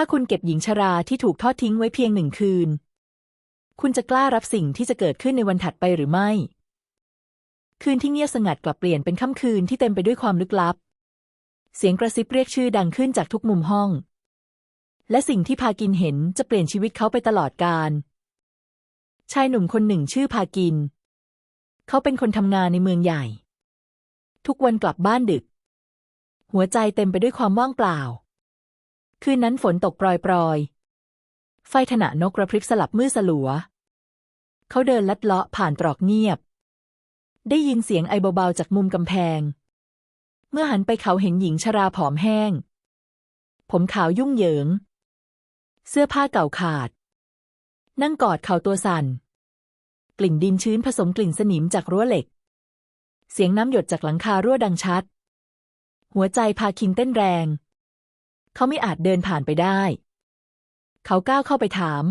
ถ้าคุณเก็บหญิงชราที่ถูกทอดทิ้งไว้เพียงหนึ่งคืน คุณจะกล้ารับสิ่งที่จะเกิดขึ้นในวันถัดไปหรือไม่ คืนที่เงียบสงัดกลับเปลี่ยนเป็นค่ำคืนที่เต็มไปด้วยความลึกลับ เสียงกระซิบเรียกชื่อดังขึ้นจากทุกมุมห้อง และสิ่งที่พากินเห็นจะเปลี่ยนชีวิตเขาไปตลอดกาล ชายหนุ่มคนหนึ่งชื่อพากิน เขาเป็นคนทำงานในเมืองใหญ่ ทุกวันกลับบ้านดึก หัวใจเต็มไปด้วยความว่างเปล่า คืนนั้นฝนตกปรอยๆ ไฟถนะนกกระพริบสลับมืดสลัว เขาเดินลัดเลาะผ่านตรอกเงียบ ได้ยินเสียงไอเบาๆจากมุมกำแพง เมื่อหันไปเขาเห็นหญิงชราผอมแห้ง ผมขาวยุ่งเหยิง เสื้อผ้าเก่าขาด นั่งกอดเข่าตัวสั่น กลิ่นดินชื้นผสมกลิ่นสนิมจากรั้วเหล็ก เสียงน้ำหยดจากหลังคารั่วดังชัด หัวใจพาคินเต้นแรง เขาไม่อาจเดินผ่านไปได้ เขาก้าวเข้าไปถาม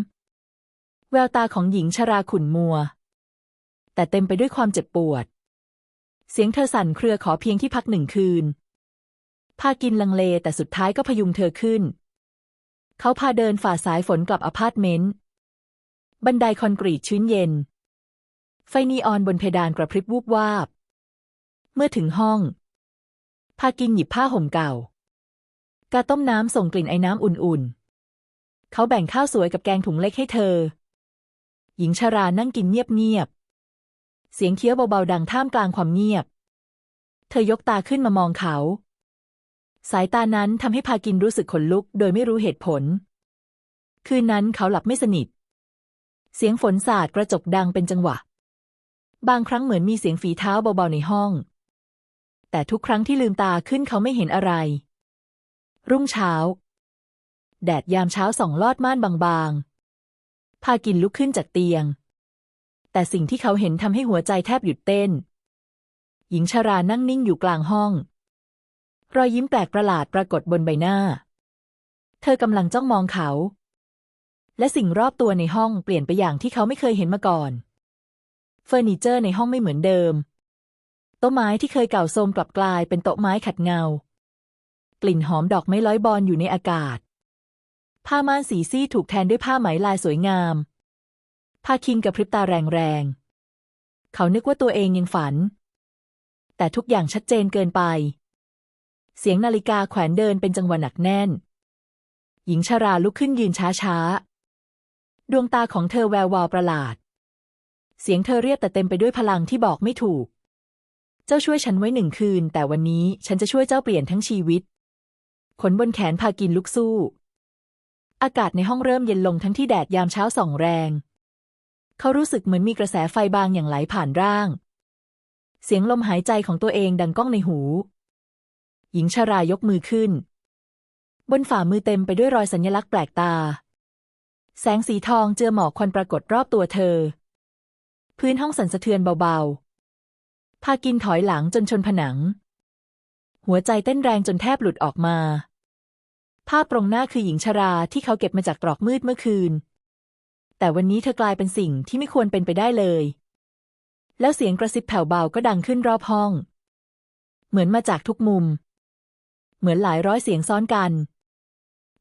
แววตาของหญิงชราขุ่นมัว แต่เต็มไปด้วยความเจ็บปวด เสียงเธอสั่นเครือขอเพียงที่พักหนึ่งคืน พากินลังเลแต่สุดท้ายก็พยุงเธอขึ้น เขาพาเดินฝ่าสายฝนกลับอพาร์ตเมนต์ บันไดคอนกรีตชื้นเย็น ไฟนีออนบนเพดานกระพริบวูบวาบ เมื่อถึงห้อง พากินหยิบผ้าห่มเก่า กาต้มน้ำส่งกลิ่นไอ้น้ำอุ่นๆ เขาแบ่งข้าวสวยกับแกงถุงเล็กให้เธอ หญิงชารานั่งกินเงียบๆ เสียงเคี้ยวเบาๆ ดังท่ามกลางความเงียบ เธอยกตาขึ้นมามองเขา สายตานั้นทำให้พากินรู้สึกขนลุกโดยไม่รู้เหตุผล คืนนั้นเขาหลับไม่สนิท เสียงฝนสาดกระจกดังเป็นจังหวะ บางครั้งเหมือนมีเสียงฝีเท้าเบาๆในห้อง แต่ทุกครั้งที่ลืมตาขึ้นเขาไม่เห็นอะไร รุ่งเช้า แดดยามเช้าส่องลอดม่านบางๆ พากินลุกขึ้นจากเตียง แต่สิ่งที่เขาเห็นทำให้หัวใจแทบหยุดเต้น หญิงชารานั่งนิ่งอยู่กลางห้อง รอยยิ้มแปลกประหลาดปรากฏบนใบหน้า เธอกำลังจ้องมองเขา และสิ่งรอบตัวในห้องเปลี่ยนไปอย่างที่เขาไม่เคยเห็นมาก่อน เฟอร์นิเจอร์ในห้องไม่เหมือนเดิมโต๊ะไม้ที่เคยเก่าโทรมกลับกลายเป็นโต๊ะไม้ขัดเงา กลิ่นหอมดอกไม้ลอยบอลอยู่ในอากาศ ผ้าม่านสีซีถูกแทนด้วยผ้าไหมลายสวยงาม พาคินกับพริบตาแรงๆ เขานึกว่าตัวเองยังฝัน แต่ทุกอย่างชัดเจนเกินไป เสียงนาฬิกาแขวนเดินเป็นจังหวะหนักแน่น หญิงชาราลุกขึ้นยืนช้าๆ ดวงตาของเธอแวววาวประหลาด เสียงเธอเรียบแต่เต็มไปด้วยพลังที่บอกไม่ถูก เจ้าช่วยฉันไว้หนึ่งคืน แต่วันนี้ฉันจะช่วยเจ้าเปลี่ยนทั้งชีวิต ขนบนแขนพากินลุกสู้ อากาศในห้องเริ่มเย็นลงทั้งที่แดดยามเช้าส่องแรง เขารู้สึกเหมือนมีกระแสไฟบางอย่างไหลผ่านร่าง เสียงลมหายใจของตัวเองดังก้องในหู หญิงชารายกมือขึ้น บนฝ่ามือเต็มไปด้วยรอยสัญลักษณ์แปลกตา แสงสีทองเจือหมอกควันปรากฏรอบตัวเธอ พื้นห้องสั่นสะเทือนเบาๆ พากินถอยหลังจนชนผนัง หัวใจเต้นแรงจนแทบหลุดออกมา ภาพตรงหน้าคือหญิงชราที่เขาเก็บมาจากตรอกมืดเมื่อคืน แต่วันนี้เธอกลายเป็นสิ่งที่ไม่ควรเป็นไปได้เลย แล้วเสียงกระซิบแผ่วเบาก็ดังขึ้นรอบห้อง เหมือนมาจากทุกมุม เหมือนหลายร้อยเสียงซ้อนกัน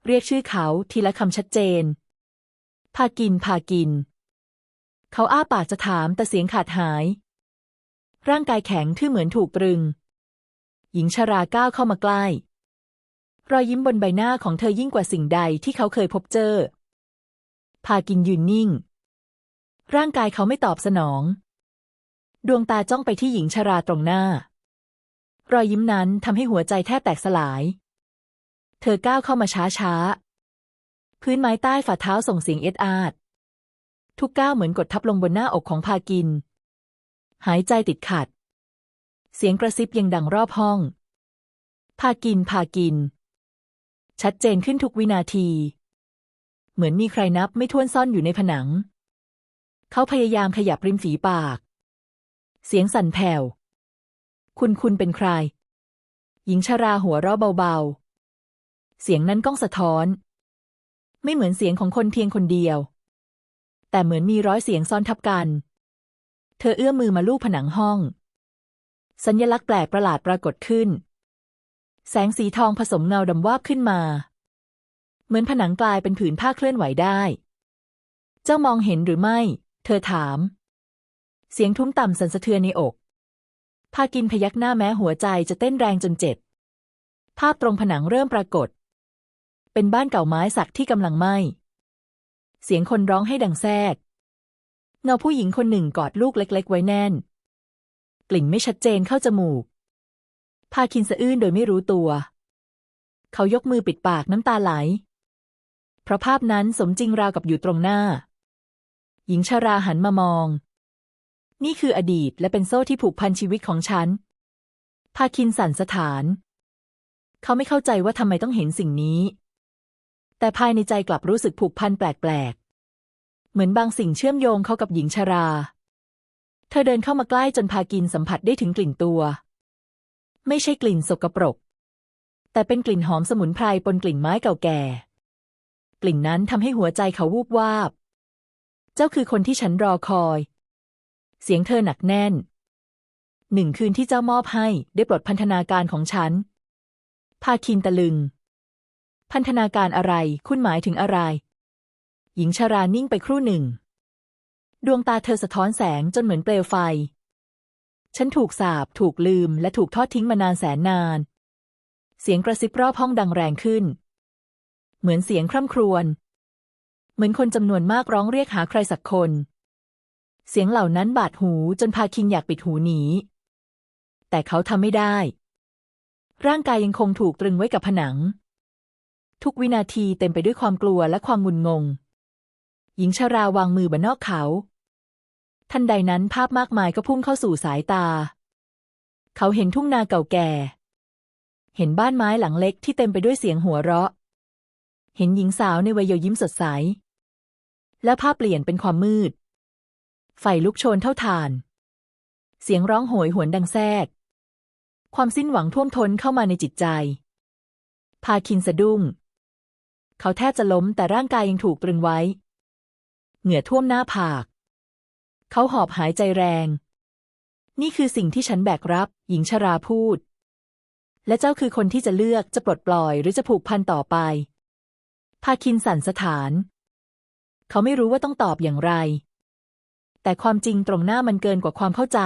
เรียกชื่อเขาทีละคำชัดเจน พากิน พากิน เขาอ้าปากจะถามแต่เสียงขาดหาย ร่างกายแข็งทื่อเหมือนถูกตรึง หญิงชราก้าวเข้ามาใกล้ รอยยิ้มบนใบหน้าของเธอยิ่งกว่าสิ่งใดที่เขาเคยพบเจอ พากินยืนนิ่ง ร่างกายเขาไม่ตอบสนอง ดวงตาจ้องไปที่หญิงชราตรงหน้า รอยยิ้มนั้นทำให้หัวใจแทบแตกสลาย เธอก้าวเข้ามาช้าช้า พื้นไม้ใต้ฝ่าเท้าส่งเสียงเอ็ดอาด ทุกก้าวเหมือนกดทับลงบนหน้าอกของพากิน หายใจติดขัด เสียงกระซิบยังดังรอบห้อง พากิน พากิน ชัดเจนขึ้นทุกวินาที เหมือนมีใครนับไม่ถ้วนซ่อนอยู่ในผนัง เขาพยายามขยับริมฝีปาก เสียงสั่นแผ่ว คุณคุณเป็นใคร หญิงชราหัวเราะเบาๆ เสียงนั้นก้องสะท้อน ไม่เหมือนเสียงของคนเพียงคนเดียว แต่เหมือนมีร้อยเสียงซ้อนทับกัน เธอเอื้อมมือมาลูบผนังห้อง สัญลักษณ์แปลกประหลาดปรากฏขึ้น แสงสีทองผสมเงาดำวาบขึ้นมา เหมือนผนังกลายเป็นผืนผ้าเคลื่อนไหวได้ เจ้ามองเห็นหรือไม่ เธอถาม เสียงทุ้มต่ำสั่นสะเทือนในอกพากินพยักหน้าแม้หัวใจจะเต้นแรงจนเจ็บ ภาพตรงผนังเริ่มปรากฏ เป็นบ้านเก่าไม้สักที่กำลังไหม้ เสียงคนร้องให้ดังแทรก เงาผู้หญิงคนหนึ่งกอดลูกเล็ก ๆ ไว้แน่น กลิ่นไม่ชัดเจนเข้าจมูก พาคินสะอื้นโดยไม่รู้ตัว เขายกมือปิดปากน้ำตาไหล เพราะภาพนั้นสมจริงราวกับอยู่ตรงหน้า หญิงชาราหันมามอง นี่คืออดีตและเป็นโซ่ที่ผูกพันชีวิตของฉัน พาคินสั่นสถาน เขาไม่เข้าใจว่าทำไมต้องเห็นสิ่งนี้ แต่ภายในใจกลับรู้สึกผูกพันแปลกๆ เหมือนบางสิ่งเชื่อมโยงเขากับหญิงชารา เธอเดินเข้ามาใกล้จนพากินสัมผัสได้ถึงกลิ่นตัว ไม่ใช่กลิ่นสกปรก แต่เป็นกลิ่นหอมสมุนไพรปนกลิ่นไม้เก่าแก่ กลิ่นนั้นทำให้หัวใจเขาวูบวาบ เจ้าคือคนที่ฉันรอคอย เสียงเธอหนักแน่น หนึ่งคืนที่เจ้ามอบให้ได้ปลดพันธนาการของฉัน พาคินตะลึง พันธนาการอะไร คุณหมายถึงอะไร หญิงชารานิ่งไปครู่หนึ่ง ดวงตาเธอสะท้อนแสงจนเหมือนเปลวไฟ ฉันถูกสาบ ถูกลืม และถูกทอดทิ้งมานานแสนนาน เสียงกระซิบรอบห้องดังแรงขึ้น เหมือนเสียงคร่ำครวญ เหมือนคนจำนวนมากร้องเรียกหาใครสักคน เสียงเหล่านั้นบาดหูจนพาคินอยากปิดหูหนี แต่เขาทำไม่ได้ ร่างกายยังคงถูกตรึงไว้กับผนัง ทุกวินาทีเต็มไปด้วยความกลัวและความงุนงง หญิงชาราวางมือบนนอกเขา ทันใดนั้นภาพมากมายก็พุ่งเข้าสู่สายตา เขาเห็นทุ่งนาเก่าแก่ เห็นบ้านไม้หลังเล็กที่เต็มไปด้วยเสียงหัวเราะ เห็นหญิงสาวในวัยเยาว์ยิ้มสดใส แล้วภาพเปลี่ยนเป็นความมืด ไฟลุกโชนเท่าฐาน เสียงร้องโหยหวนดังแทรก ความสิ้นหวังท่วมท้นเข้ามาในจิตใจ พาคินสะดุ้ง เขาแทบจะล้มแต่ร่างกายยังถูกตรึงไว้ เหงื่อท่วมหน้าผาก เขาหอบหายใจแรง นี่คือสิ่งที่ฉันแบกรับ หญิงชราพูด และเจ้าคือคนที่จะเลือกจะปลดปล่อยหรือจะผูกพันต่อไป พาคินสันสถาน เขาไม่รู้ว่าต้องตอบอย่างไร แต่ความจริงตรงหน้ามันเกินกว่าความเข้าใจ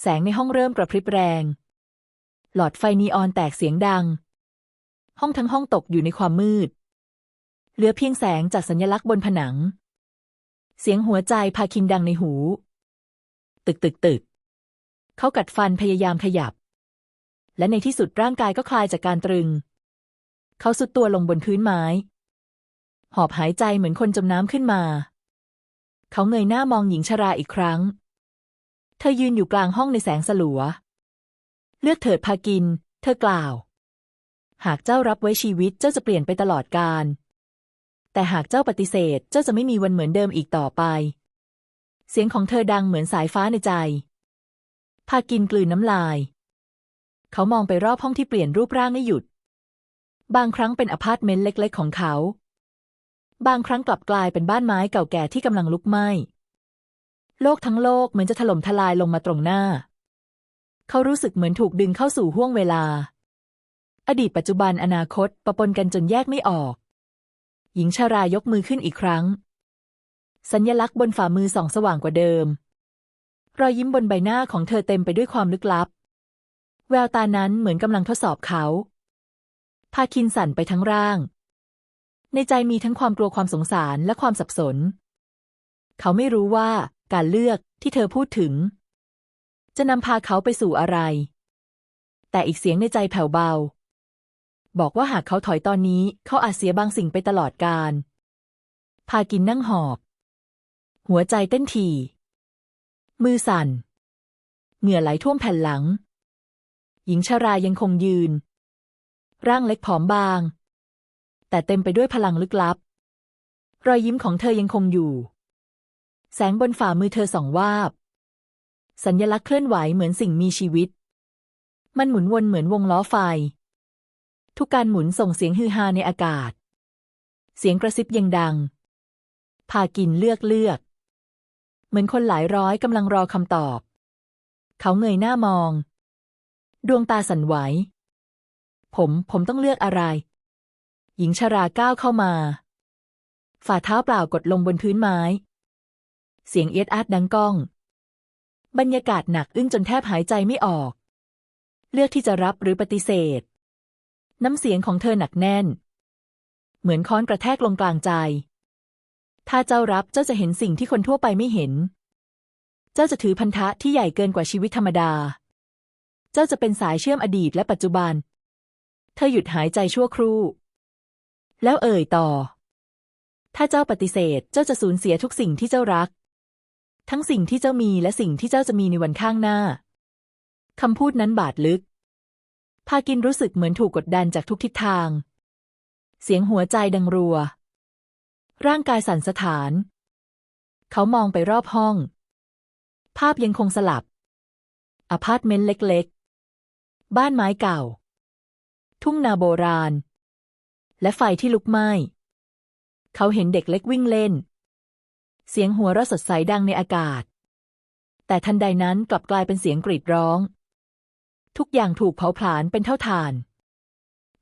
แสงในห้องเริ่มกระพริบแรง หลอดไฟนีออนแตกเสียงดัง ห้องทั้งห้องตกอยู่ในความมืด เหลือเพียงแสงจากสัญลักษณ์บนผนัง เสียงหัวใจพาคินดังในหู ตึกตึกตึก เขากัดฟันพยายามขยับ และในที่สุดร่างกายก็คลายจากการตรึง เขาสุดตัวลงบนพื้นไม้ หอบหายใจเหมือนคนจมน้ำขึ้นมา เขาเงยหน้ามองหญิงชราอีกครั้ง เธอยืนอยู่กลางห้องในแสงสลัว เลือกเถิดพากิน เธอกล่าว หากเจ้ารับไว้ชีวิตเจ้าจะเปลี่ยนไปตลอดกาล แต่หากเจ้าปฏิเสธเจ้าจะไม่มีวันเหมือนเดิมอีกต่อไป เสียงของเธอดังเหมือนสายฟ้าในใจ พากินกลืนน้ำลาย เขามองไปรอบห้องที่เปลี่ยนรูปร่างไม่หยุด บางครั้งเป็นอพาร์ตเมนต์เล็ก ๆ ของเขา บางครั้งกลับกลายเป็นบ้านไม้เก่าแก่ที่กำลังลุกไหม้ โลกทั้งโลกเหมือนจะถล่มทลายลงมาตรงหน้า เขารู้สึกเหมือนถูกดึงเข้าสู่ห้วงเวลา อดีตปัจจุบันอนาคตปะปนกันจนแยกไม่ออก หญิงชารายกมือขึ้นอีกครั้ง สัญญลักษณ์บนฝ่ามือส่องสว่างกว่าเดิม รอยยิ้มบนใบหน้าของเธอเต็มไปด้วยความลึกลับ แววตานั้นเหมือนกำลังทดสอบเขาพาคินสั่นไปทั้งร่าง ในใจมีทั้งความกลัวความสงสารและความสับสน เขาไม่รู้ว่าการเลือกที่เธอพูดถึง จะนำพาเขาไปสู่อะไร แต่อีกเสียงในใจแผ่วเบา บอกว่าหากเขาถอยตอนนี้เขาอาจเสียบางสิ่งไปตลอดกาลพากินนั่งหอบ หัวใจเต้นถี่ มือสั่น เหงื่อไหลท่วมแผ่นหลัง หญิงชารายังคงยืน ร่างเล็กผอมบาง แต่เต็มไปด้วยพลังลึกลับ รอยยิ้มของเธอยังคงอยู่ แสงบนฝ่ามือเธอส่องวาบ สัญญลักษณ์เคลื่อนไหวเหมือนสิ่งมีชีวิต มันหมุนวนเหมือนวงล้อไฟ ทุกการหมุนส่งเสียงฮือฮาในอากาศ เสียงกระซิบยังดัง พากินเลือกเลือก เหมือนคนหลายร้อยกำลังรอคำตอบ เขาเงยหน้ามอง ดวงตาสั่นไหว ผมผมต้องเลือกอะไร หญิงชราก้าวเข้ามา ฝ่าเท้าเปล่ากดลงบนพื้นไม้ เสียงเอียดอาดดังก้อง บรรยากาศหนักอึ้งจนแทบหายใจไม่ออก เลือกที่จะรับหรือปฏิเสธ น้ำเสียงของเธอหนักแน่น เหมือนค้อนกระแทกลงกลางใจ ถ้าเจ้ารับเจ้าจะเห็นสิ่งที่คนทั่วไปไม่เห็น เจ้าจะถือพันธะที่ใหญ่เกินกว่าชีวิตธรรมดา เจ้าจะเป็นสายเชื่อมอดีตและปัจจุบัน เธอหยุดหายใจชั่วครู่ แล้วเอ่ยต่อ ถ้าเจ้าปฏิเสธเจ้าจะสูญเสียทุกสิ่งที่เจ้ารัก ทั้งสิ่งที่เจ้ามีและสิ่งที่เจ้าจะมีในวันข้างหน้าคำพูดนั้นบาดลึก พากินรู้สึกเหมือนถูกกดดันจากทุกทิศทาง เสียงหัวใจดังรัว ร่างกายสั่นสะท้าน เขามองไปรอบห้อง ภาพยังคงสลับ อพาร์ตเมนต์เล็กๆ บ้านไม้เก่า ทุ่งนาโบราณ และไฟที่ลุกไหม้ เขาเห็นเด็กเล็กวิ่งเล่น เสียงหัวเราะสดใสดังในอากาศ แต่ทันใดนั้นกลับกลายเป็นเสียงกรีดร้อง ทุกอย่างถูกเผาผลาญเป็นเท่าฐาน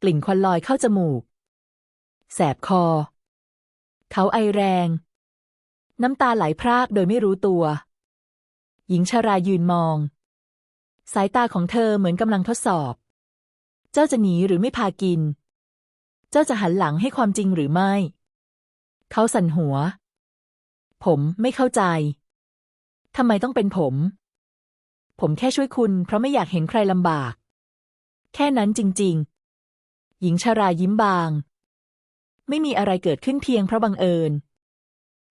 กลิ่นควันลอยเข้าจมูก แสบคอ เขาไอแรง น้ำตาไหลพรากโดยไม่รู้ตัว หญิงชรายืนมอง สายตาของเธอเหมือนกำลังทดสอบ เจ้าจะหนีหรือไม่พากิน เจ้าจะหันหลังให้ความจริงหรือไม่ เขาสั่นหัว ผมไม่เข้าใจทำไมต้องเป็นผม ผมแค่ช่วยคุณ เพราะไม่อยากเห็นใครลำบาก แค่นั้นจริง ๆ หญิงชรายิ้มบาง ไม่มีอะไรเกิดขึ้นเพียงเพราะบังเอิญ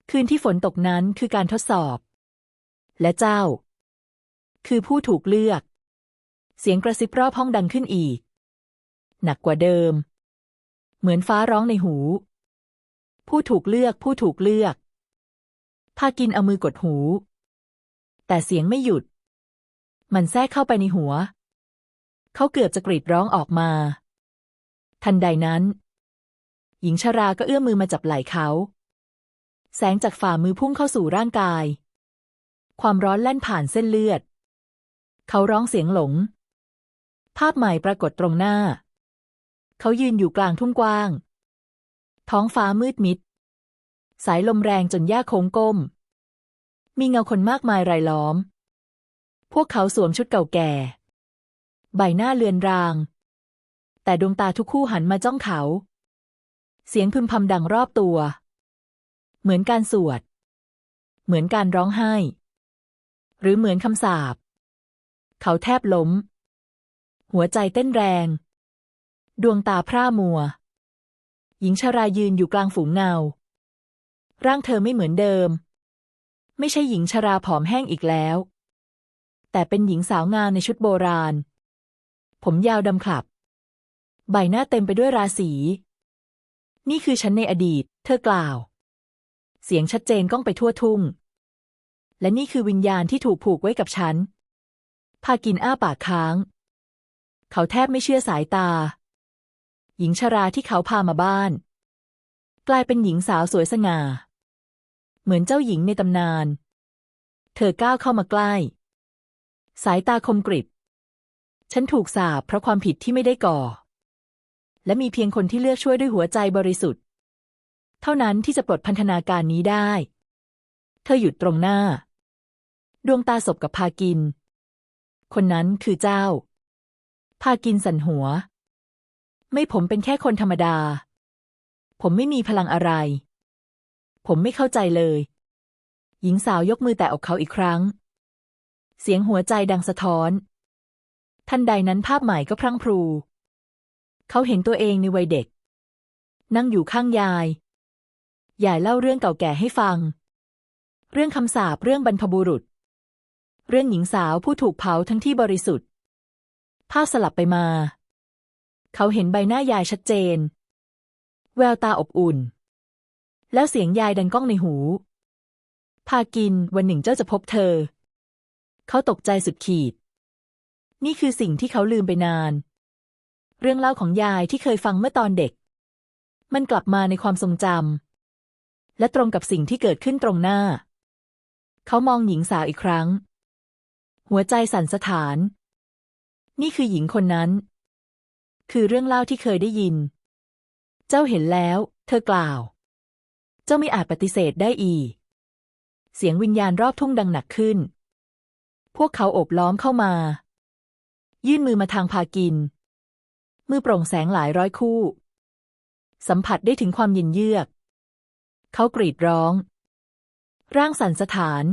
คืนที่ฝนตกนั้นคือการทดสอบ และเจ้า คือผู้ถูกเลือก เสียงกระซิบรอบห้องดังขึ้นอีก หนักกว่าเดิม เหมือนฟ้าร้องในหู ผู้ถูกเลือกผู้ถูกเลือกพากินเอามือกดหู แต่เสียงไม่หยุด มันแทรกเข้าไปในหัว เขาเกือบจะกรีดร้องออกมา ทันใดนั้น หญิงชราก็เอื้อมมือมาจับไหล่เขา แสงจากฝ่ามือพุ่งเข้าสู่ร่างกาย ความร้อนแล่นผ่านเส้นเลือด เขาร้องเสียงหลง ภาพใหม่ปรากฏตรงหน้า เขายืนอยู่กลางทุ่งกว้าง ท้องฟ้ามืดมิด สายลมแรงจนหญ้าโค้งก้ม มีเงาคนมากมายรายล้อม พวกเขาสวมชุดเก่าแก่ ใบหน้าเลือนราง แต่ดวงตาทุกคู่หันมาจ้องเขา เสียงพึมพำดังรอบตัว เหมือนการสวด เหมือนการร้องไห้ หรือเหมือนคำสาปเขาแทบล้ม หัวใจเต้นแรง ดวงตาพร่ามัว หญิงชรายืนอยู่กลางฝูงเงา ร่างเธอไม่เหมือนเดิม ไม่ใช่หญิงชราผอมแห้งอีกแล้ว แต่เป็นหญิงสาวงามในชุดโบราณ ผมยาวดำขลับ ใบหน้าเต็มไปด้วยราศี นี่คือฉันในอดีต เธอกล่าว เสียงชัดเจนก้องไปทั่วทุ่ง และนี่คือวิญญาณที่ถูกผูกไว้กับฉัน พากินอ้าปากค้าง เขาแทบไม่เชื่อสายตา หญิงชราที่เขาพามาบ้าน กลายเป็นหญิงสาวสวยสง่า เหมือนเจ้าหญิงในตำนาน เธอก้าวเข้ามาใกล้ สายตาคมกริบ ฉันถูกสาปเพราะความผิดที่ไม่ได้ก่อ และมีเพียงคนที่เลือกช่วยด้วยหัวใจบริสุทธิ์ เท่านั้นที่จะปลดพันธนาการนี้ได้ เธอหยุดตรงหน้า ดวงตาสบกับพากิน คนนั้นคือเจ้า พากินสันหัว ไม่ผมเป็นแค่คนธรรมดา ผมไม่มีพลังอะไร ผมไม่เข้าใจเลย หญิงสาวยกมือแตะอกเขาอีกครั้ง เสียงหัวใจดังสะท้อน ทันใดนั้นภาพใหม่ก็พรั่งพรู เขาเห็นตัวเองในวัยเด็ก นั่งอยู่ข้างยาย ยายเล่าเรื่องเก่าแก่ให้ฟัง เรื่องคำสาปเรื่องบรรพบุรุษ เรื่องหญิงสาวผู้ถูกเผาทั้งที่บริสุทธิ์ ภาพสลับไปมา เขาเห็นใบหน้ายายชัดเจน แววตาอบอุ่น แล้วเสียงยายดังก้องในหู พากินวันหนึ่งเจ้าจะพบเธอ เขาตกใจสุดขีด นี่คือสิ่งที่เขาลืมไปนาน เรื่องเล่าของยายที่เคยฟังเมื่อตอนเด็ก มันกลับมาในความทรงจำและตรงกับสิ่งที่เกิดขึ้นตรงหน้า เขามองหญิงสาวอีกครั้ง หัวใจสั่นสะท้าน นี่คือหญิงคนนั้น คือเรื่องเล่าที่เคยได้ยิน เจ้าเห็นแล้ว เธอกล่าว เจ้าไม่อาจปฏิเสธได้อีกเสียงวิญญาณรอบทุ่งดังหนักขึ้น พวกเขาโอบล้อมเข้ามา ยื่นมือมาทางพากิน มือโปร่งแสงหลายร้อยคู่ สัมผัสได้ถึงความเย็นเยือก เขากรีดร้อง ร่างสั่นสะท้าน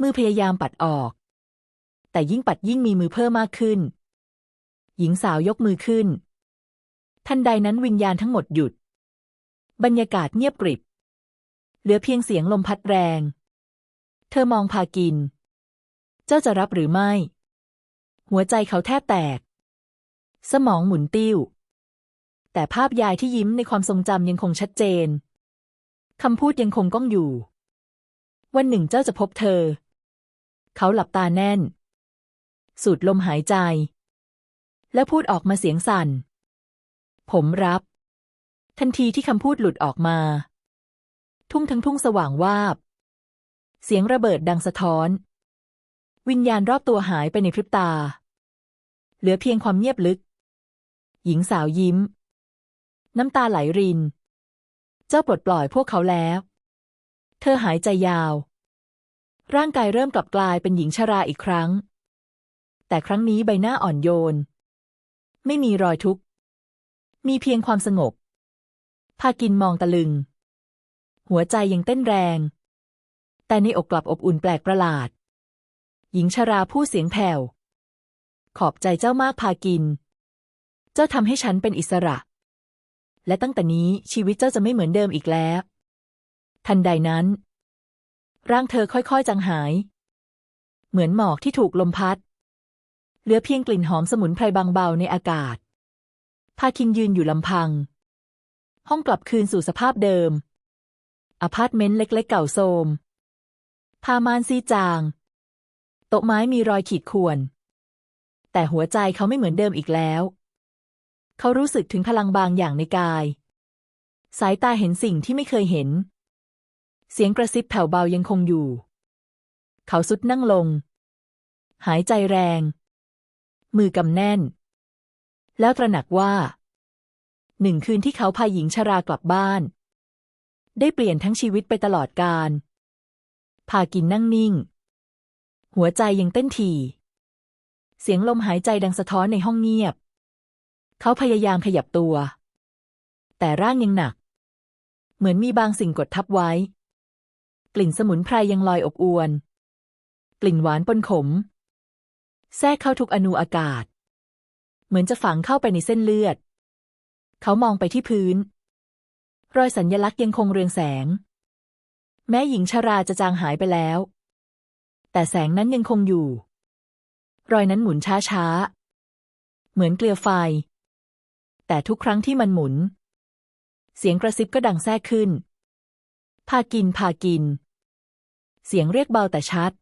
มือพยายามปัดออก แต่ยิ่งปัดยิ่งมีมือเพิ่มมากขึ้น หญิงสาวยกมือขึ้น ทันใดนั้นวิญญาณทั้งหมดหยุด บรรยากาศเงียบกริบ เหลือเพียงเสียงลมพัดแรง เธอมองพากิน เจ้าจะรับหรือไม่ หัวใจเขาแทบแตก สมองหมุนติ้ว แต่ภาพยายที่ยิ้มในความทรงจำยังคงชัดเจนคำพูดยังคงก้องอยู่ วันหนึ่งเจ้าจะพบเธอ เขาหลับตาแน่น สูดลมหายใจ แล้วพูดออกมาเสียงสั่น ผมรับ ทันทีที่คำพูดหลุดออกมา ทุ่งทั้งทุ่งสว่างวาบ เสียงระเบิดดังสะท้อน วิญญาณรอบตัวหายไปในพริบตา เหลือเพียงความเงียบลึก หญิงสาวยิ้ม น้ำตาไหลริน เจ้าปลดปล่อยพวกเขาแล้ว เธอหายใจยาว ร่างกายเริ่มกลับกลายเป็นหญิงชราอีกครั้ง แต่ครั้งนี้ใบหน้าอ่อนโยน ไม่มีรอยทุกข์ มีเพียงความสงบ พากินมองตะลึง หัวใจยังเต้นแรง แต่ในอกกลับอบอุ่นแปลกประหลาด หญิงชราพูดเสียงแผ่ว ขอบใจเจ้ามากพากิน เจ้าทำให้ฉันเป็นอิสระ และตั้งแต่นี้ชีวิตเจ้าจะไม่เหมือนเดิมอีกแล้ว ทันใดนั้น ร่างเธอค่อยๆจางหาย เหมือนหมอกที่ถูกลมพัด เหลือเพียงกลิ่นหอมสมุนไพรบางเบาในอากาศ พาคินยืนอยู่ลำพัง ห้องกลับคืนสู่สภาพเดิม อพาร์ตเมนต์เล็กๆเก่าโทรมผ้ามานซีจาง โต๊ะไม้มีรอยขีดข่วน แต่หัวใจเขาไม่เหมือนเดิมอีกแล้ว เขารู้สึกถึงพลังบางอย่างในกาย สายตาเห็นสิ่งที่ไม่เคยเห็น เสียงกระซิบแผ่วเบายังคงอยู่ เขาสุดนั่งลง หายใจแรง มือกำแน่น แล้วตระหนักว่า หนึ่งคืนที่เขาพาหญิงชรากลับบ้าน ได้เปลี่ยนทั้งชีวิตไปตลอดกาลพากินนั่งนิ่ง หัวใจยังเต้นถี่ เสียงลมหายใจดังสะท้อนในห้องเงียบ เขาพยายามขยับตัว แต่ร่างยังหนัก เหมือนมีบางสิ่งกดทับไว้ กลิ่นสมุนไพรยังลอยอบอวน กลิ่นหวานปนขม แทรกเข้าทุกอนูอากาศ เหมือนจะฝังเข้าไปในเส้นเลือด เขามองไปที่พื้น รอยสัญญลักษณ์ยังคงเรืองแสง แม้หญิงชราจะจางหายไปแล้ว แต่แสงนั้นยังคงอยู่ รอยนั้นหมุนช้าๆ เหมือนเกลียวไฟ แต่ทุกครั้งที่มันหมุน เสียงกระซิบก็ดังแทรกขึ้น พากินพากิน เสียงเรียกเบาแต่ชัด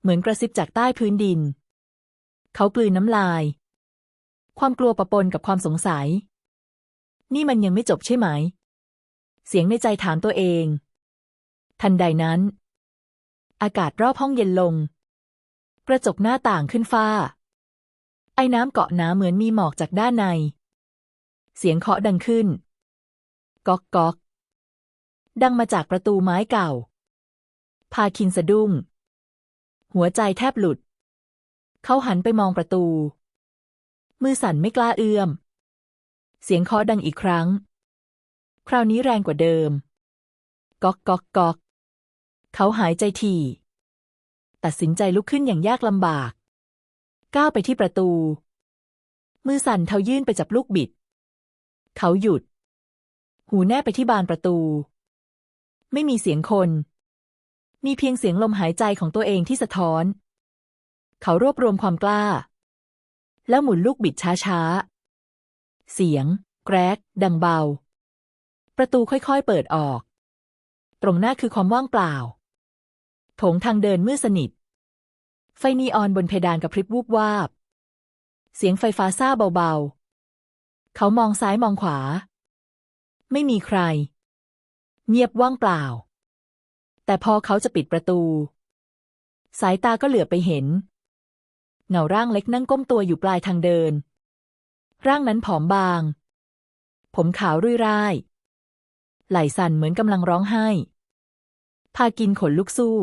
เหมือนกระซิบจากใต้พื้นดิน เขากลืนน้ำลาย ความกลัวปะปนกับความสงสัย นี่มันยังไม่จบใช่ไหม เสียงในใจถามตัวเอง ทันใดนั้น อากาศรอบห้องเย็นลง กระจกหน้าต่างขึ้นฟ้า ไอ้น้ำเกาะหนาเหมือนมีหมอกจากด้านใน เสียงเคาะดังขึ้น ก๊อกก๊อก ดังมาจากประตูไม้เก่า พาคินสะดุ้ง หัวใจแทบหลุด เขาหันไปมองประตู มือสั่นไม่กล้าเอื้อม เสียงเคาะดังอีกครั้ง คราวนี้แรงกว่าเดิม ก๊อกก๊อกก๊อก เขาหายใจถี่ตัดสินใจลุกขึ้นอย่างยากลำบาก ก้าวไปที่ประตู มือสั่นเทายื่นไปจับลูกบิด เขาหยุด หูแนบไปที่บานประตู ไม่มีเสียงคน มีเพียงเสียงลมหายใจของตัวเองที่สะท้อน เขารวบรวมความกล้า แล้วหมุนลูกบิดช้าๆ เสียง แกรก ดังเบา ประตูค่อยๆเปิดออก ตรงหน้าคือความว่างเปล่า ถงทางเดินมืดสนิท ไฟนีออนบนเพดานกระพริบวูบวาบ เสียงไฟฟ้าซ่าเบาๆ เขามองซ้ายมองขวา ไม่มีใคร เงียบว่างเปล่า แต่พอเขาจะปิดประตู สายตาก็เหลือไปเห็น เงาร่างเล็กนั่งก้มตัวอยู่ปลายทางเดิน ร่างนั้นผอมบาง ผมขาวรุ่ยร่าย ไหล่สั่นเหมือนกำลังร้องไห้ พากินขนลุกสู้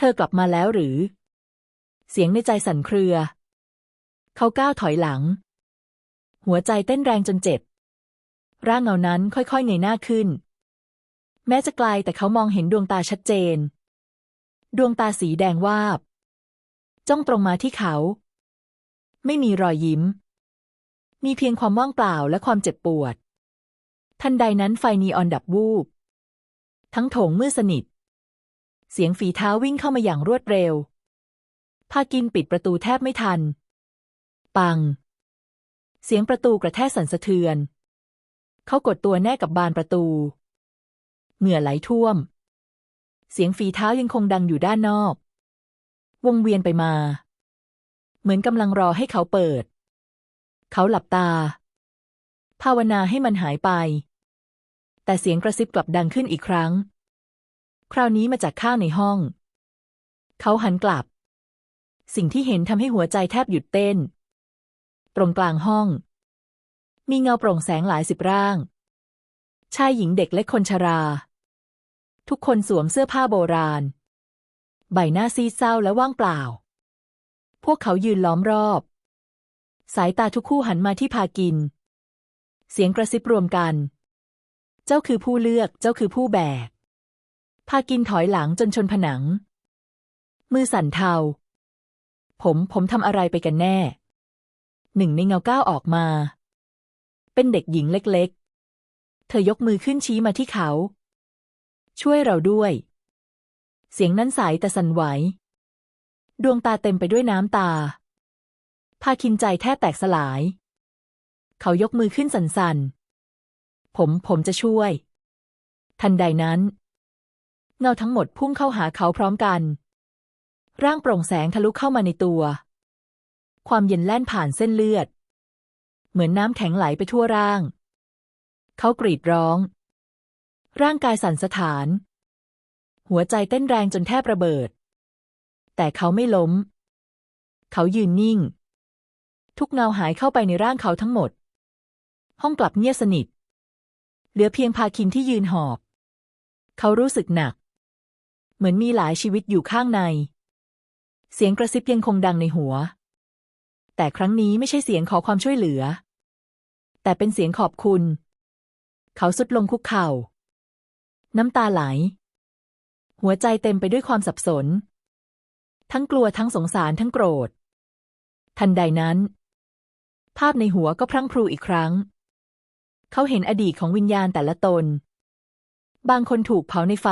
เธอกลับมาแล้วหรือ เสียงในใจสั่นเครือ เขาก้าวถอยหลัง หัวใจเต้นแรงจนเจ็บ ร่างเงานั้นค่อยๆเงยหน้าขึ้น แม้จะไกลแต่เขามองเห็นดวงตาชัดเจน ดวงตาสีแดงวาบ จ้องตรงมาที่เขา ไม่มีรอยยิ้ม มีเพียงความว่างเปล่าและความเจ็บปวด ทันใดนั้นไฟนีออนดับวูบ ทั้งโถงมืดสนิท เสียงฝีเท้าวิ่งเข้ามาอย่างรวดเร็ว พากินปิดประตูแทบไม่ทัน ปัง เสียงประตูกระแทกสั่นสะเทือน เขากดตัวแน่กับบานประตู เหงื่อไหลท่วม เสียงฝีเท้ายังคงดังอยู่ด้านนอก วงเวียนไปมา เหมือนกำลังรอให้เขาเปิด เขาหลับตา ภาวนาให้มันหายไป แต่เสียงกระซิบกลับดังขึ้นอีกครั้ง คราวนี้มาจากข้างในห้อง เขาหันกลับ สิ่งที่เห็นทำให้หัวใจแทบหยุดเต้น ตรงกลางห้อง มีเงาโปร่งแสงหลายสิบร่าง ชายหญิงเด็กและคนชรา ทุกคนสวมเสื้อผ้าโบราณ ใบหน้าซีดเศร้าและว่างเปล่า พวกเขายืนล้อมรอบ สายตาทุกคู่หันมาที่พากิน เสียงกระซิบรวมกัน เจ้าคือผู้เลือก เจ้าคือผู้แบก พากินถอยหลังจนชนผนัง มือสั่นเทา ผมผมทำอะไรไปกันแน่ หนึ่งในเงาก้าวออกมา เป็นเด็กหญิงเล็กๆ เธอยกมือขึ้นชี้มาที่เขา ช่วยเราด้วย เสียงนั้นใสแต่สั่นไหว ดวงตาเต็มไปด้วยน้ำตา พาคินใจแทบแตกสลาย เขายกมือขึ้นสั่นๆ ผมผมจะช่วย ทันใดนั้น เงาทั้งหมดพุ่งเข้าหาเขาพร้อมกัน ร่างโปร่งแสงทะลุเข้ามาในตัว ความเย็นแล่นผ่านเส้นเลือด เหมือนน้ำแข็งไหลไปทั่วร่าง เขากรีดร้อง ร่างกายสั่นสะท้าน หัวใจเต้นแรงจนแทบระเบิด แต่เขาไม่ล้ม เขายืนนิ่ง ทุกเงาหายเข้าไปในร่างเขาทั้งหมด ห้องกลับเงียบสนิท เหลือเพียงพาคินที่ยืนหอบเขารู้สึกหนัก เหมือนมีหลายชีวิตอยู่ข้างใน เสียงกระซิบยังคงดังในหัว แต่ครั้งนี้ไม่ใช่เสียงขอความช่วยเหลือ แต่เป็นเสียงขอบคุณ เขาสุดลงคุกเข่า น้ำตาไหล หัวใจเต็มไปด้วยความสับสน ทั้งกลัวทั้งสงสารทั้งโกรธ ทันใดนั้น ภาพในหัวก็พรั่งพรูอีกครั้ง เขาเห็นอดีตของวิญญาณแต่ละตน บางคนถูกเผาในไฟ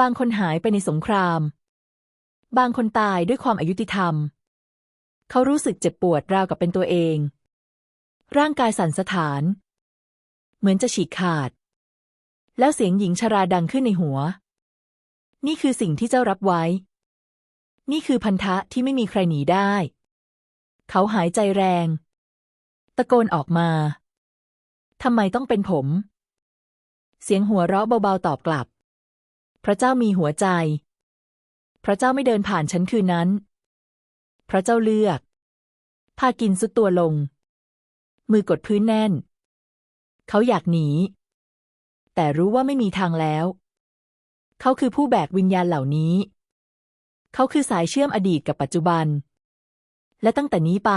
บางคนหายไปในสงคราม บางคนตายด้วยความอายุติธรรม เขารู้สึกเจ็บปวดราวกับเป็นตัวเอง ร่างกายสั่นสะท้าน เหมือนจะฉีกขาด แล้วเสียงหญิงชราดังขึ้นในหัว นี่คือสิ่งที่เจ้ารับไว้ นี่คือพันธะที่ไม่มีใครหนีได้ เขาหายใจแรง ตะโกนออกมาทำไมต้องเป็นผม เสียงหัวเราะเบาๆตอบกลับ พระเจ้ามีหัวใจ พระเจ้าไม่เดินผ่านฉันคืนนั้น พระเจ้าเลือก พากินสุดตัวลง มือกดพื้นแน่น เขาอยากหนี แต่รู้ว่าไม่มีทางแล้ว เขาคือผู้แบกวิญญาณเหล่านี้ เขาคือสายเชื่อมอดีตกับปัจจุบัน และตั้งแต่นี้ไป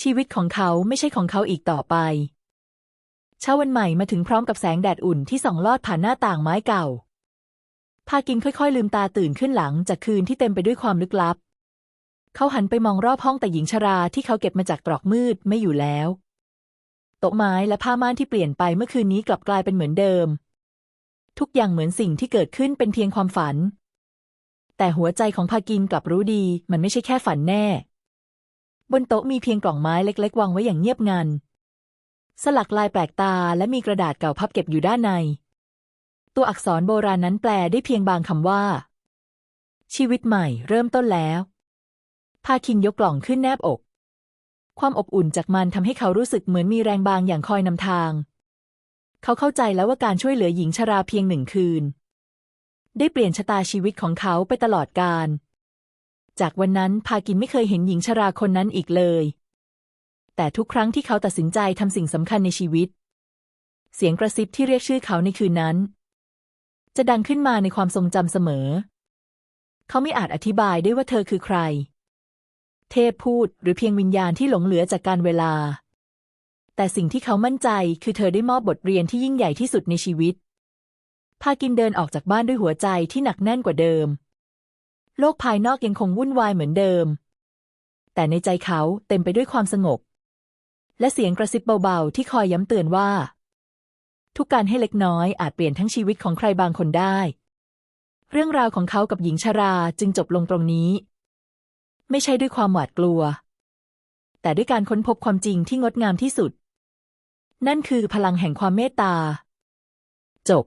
ชีวิตของเขาไม่ใช่ของเขาอีกต่อไปเช้าวันใหม่มาถึงพร้อมกับแสงแดดอุ่นที่ส่องลอดผ่านหน้าต่างไม้เก่า พากินค่อยๆ ลืมตาตื่นขึ้นหลังจากคืนที่เต็มไปด้วยความลึกลับ เขาหันไปมองรอบห้องแต่หญิงชราที่เขาเก็บมาจากตรอกมืดไม่อยู่แล้ว โต๊ะไม้และผ้าม่านที่เปลี่ยนไปเมื่อคืนนี้กลับกลายเป็นเหมือนเดิม ทุกอย่างเหมือนสิ่งที่เกิดขึ้นเป็นเพียงความฝัน แต่หัวใจของพากินกลับรู้ดี มันไม่ใช่แค่ฝันแน่ บนโต๊ะมีเพียงกล่องไม้เล็ก ๆ วางไว้อย่างเงียบงัน สลักลายแปลกตาและมีกระดาษเก่าพับเก็บอยู่ด้านใน ตัวอักษรโบราณนั้นแปลได้เพียงบางคำว่า ชีวิตใหม่เริ่มต้นแล้วพาคินยกกล่องขึ้นแนบอก ความอบอุ่นจากมันทำให้เขารู้สึกเหมือนมีแรงบางอย่างคอยนำทาง เขาเข้าใจแล้วว่าการช่วยเหลือหญิงชราเพียงหนึ่งคืน ได้เปลี่ยนชะตาชีวิตของเขาไปตลอดกาลจากวันนั้นพากินไม่เคยเห็นหญิงชราคนนั้นอีกเลย แต่ทุกครั้งที่เขาตัดสินใจทำสิ่งสำคัญในชีวิต เสียงกระซิบที่เรียกชื่อเขาในคืนนั้น จะดังขึ้นมาในความทรงจำเสมอ เขาไม่อาจอธิบายได้ว่าเธอคือใคร เทพพูดหรือเพียงวิญญาณที่หลงเหลือจากการเวลา แต่สิ่งที่เขามั่นใจคือเธอได้มอบบทเรียนที่ยิ่งใหญ่ที่สุดในชีวิต พากินเดินออกจากบ้านด้วยหัวใจที่หนักแน่นกว่าเดิม โลกภายนอกยังคงวุ่นวายเหมือนเดิม แต่ในใจเขาเต็มไปด้วยความสงบ และเสียงกระซิบเบาๆที่คอยย้ำเตือนว่า ทุกการให้เล็กน้อยอาจเปลี่ยนทั้งชีวิตของใครบางคนได้ เรื่องราวของเขากับหญิงชราจึงจบลงตรงนี้ ไม่ใช่ด้วยความหวาดกลัว แต่ด้วยการค้นพบความจริงที่งดงามที่สุด นั่นคือพลังแห่งความเมตตา จบ